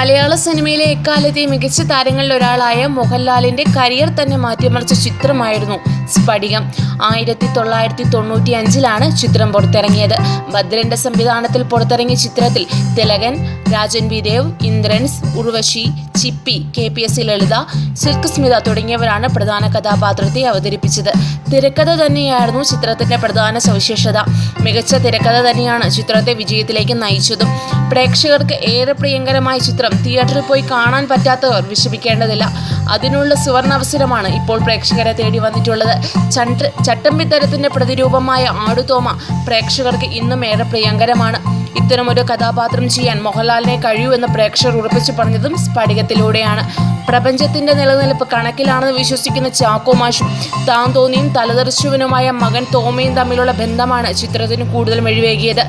മലയാള സിനിമയിലെ എക്കാലത്തെ മികച്ച താരങ്ങളിൽ ഒരാളായ മോഹൻലാലിന്റെ കരിയർ തന്നെ മാറ്റിമറിച്ച ചിത്രമായിരുന്നു സ്ഫടികം. ആയിരത്തി തൊള്ളായിരത്തി തൊണ്ണൂറ്റി അഞ്ചിലാണ് ചിത്രം പുറത്തിറങ്ങിയത്. ഭദ്രന്റെ സംവിധാനത്തിൽ പുറത്തിറങ്ങിയ ചിത്രത്തിൽ Thilakan Rajan V Dev Indrans Urvashi Chippy K P S C Lalitha Silk Smitha തുടങ്ങിയവരാണ് പ്രധാന കഥാപാത്രത്തെ അവതരിപ്പിച്ചത്. തിരക്കഥ തന്നെയായിരുന്നു ചിത്രത്തിന്റെ പ്രധാന സവിശേഷത. മികച്ച തിരക്കഥ തന്നെയാണ് ചിത്രത്തെ വിജയത്തിലേക്ക് നയിച്ചതും. പ്രേക്ഷകർക്ക് ഏറെ പ്രിയങ്കരമായ ചിത്രം തിയേറ്ററിൽ പോയി കാണാൻ പറ്റാത്തവർ വിഷമിക്കേണ്ടതില്ല. അതിനുള്ള സുവർണാവസരമാണ് ഇപ്പോൾ പ്രേക്ഷകരെ തേടി വന്നിട്ടുള്ളത്. ചണ്ട് ചട്ടമ്പിത്തരത്തിന്റെ പ്രതിരൂപമായ ആടുതോമ പ്രേക്ഷകർക്ക് ഇന്നും ഏറെ പ്രിയങ്കരമാണ്. ഇത്തരമൊരു കഥാപാത്രം ചെയ്യാൻ മോഹൻലാലിനെ കഴിയൂ എന്ന് പ്രേക്ഷകർ ഉറപ്പിച്ചു പറഞ്ഞതും സ്ഫടികത്തിലൂടെയാണ്. പ്രപഞ്ചത്തിന്റെ നിലനിൽപ്പ് കണക്കിലാണെന്ന് വിശ്വസിക്കുന്ന ചാക്കോ മാഷും താൻ തോന്നിയും തലതെറിച്ചുവനുമായ മകൻ തോമയും തമ്മിലുള്ള ബന്ധമാണ് ചിത്രത്തിന് കൂടുതൽ മെഴിവേകിയത്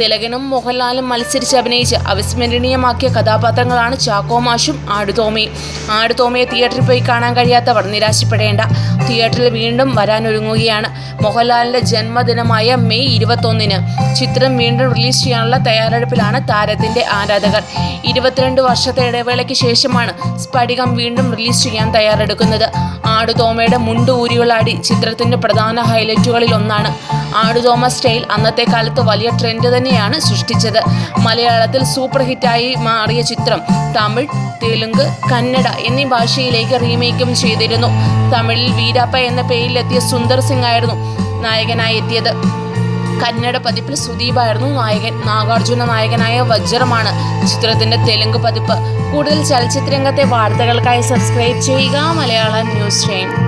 തിലകനും മോഹൻലാലും മത്സരിച്ച് അഭിനയിച്ച് അവിസ്മരണീയമാക്കിയ കഥാപാത്രങ്ങളാണ് ചാക്കോ മാഷും ആടുതോമയും ആടുതോമയെ തിയേറ്ററിൽ പോയി കാണാൻ കഴിയാത്തവർ നിരാശപ്പെടേണ്ട. തിയേറ്ററിൽ വീണ്ടും വരാനൊരുങ്ങുകയാണ്. മോഹൻലാലിന്റെ ജന്മദിനമായ മെയ് ഇരുപത്തൊന്നിന് ചിത്രം വീണ്ടും റിലീസ് ചെയ്യാനുള്ള തയ്യാറെടുപ്പിലാണ് താരത്തിന്റെ ആരാധകർ. ഇരുപത്തിരണ്ട് വർഷത്തെ ഇടവേളയ്ക്ക് ശേഷമാണ് സ്ഫടികം വീണ്ടും റിലീസ് ചെയ്യാൻ തയ്യാറെടുക്കുന്നത്. ആടുതോമയുടെ മുണ്ട് ഊരിയുള്ള അടി ചിത്രത്തിന്റെ പ്രധാന ഹൈലൈറ്റുകളിൽ ഒന്നാണ്. ആടുതോമ സ്റ്റൈൽ അന്നത്തെ കാലത്ത് വലിയ ട്രെൻഡ് തന്നെയാണ് സൃഷ്ടിച്ചത്. മലയാളത്തിൽ സൂപ്പർ ഹിറ്റായി മാറിയ ചിത്രം തമിഴ് തെലുങ്ക് കന്നഡ എന്നീ ഭാഷയിലേക്ക് റീമേക്കും ചെയ്തിരുന്നു. തമിഴിൽ വീരാപ്പ എന്ന പേരിലെത്തിയ സുന്ദർ സിംഗ് ആയിരുന്നു നായകനായി എത്തിയത്. കന്നഡ പതിപ്പിൽ സുദീപായിരുന്നു നായകൻ. നാഗാർജുന നായകനായ വജ്രമാണ് ചിത്രത്തിന്റെ തെലുങ്ക് പതിപ്പ്. കൂടുതൽ ചലച്ചിത്രരംഗത്തെ വാർത്തകൾക്കായി സബ്സ്ക്രൈബ് ചെയ്യുക മലയാള ന്യൂസ് ചെയിൻ